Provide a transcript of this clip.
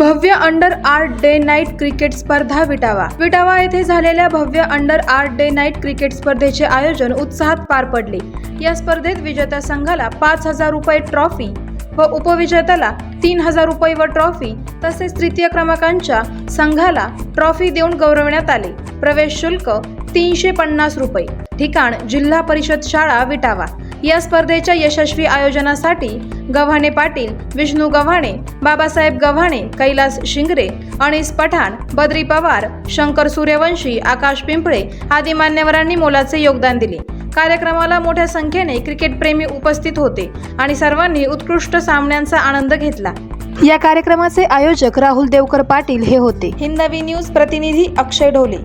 भव्य under art day night cricket स्पर्धा विटावा. विटावा येथे झालेल्या भव्य under art day night cricket स्पर्धेचे आयोजन उत्साहात पार पडले. या स्पर्धेत विजेत्या संघाला पाच हजार रुपये ट्रॉफी व उपविजेत्याला तीन हजार रुपये व ट्रॉफी तसेच तृतीय क्रमांकांच्या संघाला ट्रॉफी देऊन गौरवण्यात आले. प्रवेश शुल्क तीनशे पन्नास रुपये. ठिकाण जिल्हा परिषद शाळा विटावा. या स्पर्धेच्या यशस्वी आयोजनासाठी गव्हाणे पाटील विष्णू गव्हाणे बाबासाहेब गव्हाणे कैलास शिंगरे अनिस पठाण बद्री पवार शंकर सूर्यवंशी आकाश पिंपळे आदी मान्यवरांनी मोलाचे योगदान दिले. कार्यक्रमाला मोठ्या संख्येने क्रिकेटप्रेमी उपस्थित होते आणि सर्वांनी उत्कृष्ट सामन्यांचा आनंद घेतला. या कार्यक्रमाचे आयोजक राहुल देवकर पाटील हे होते. हिंदवी न्यूज प्रतिनिधी अक्षय ढोले.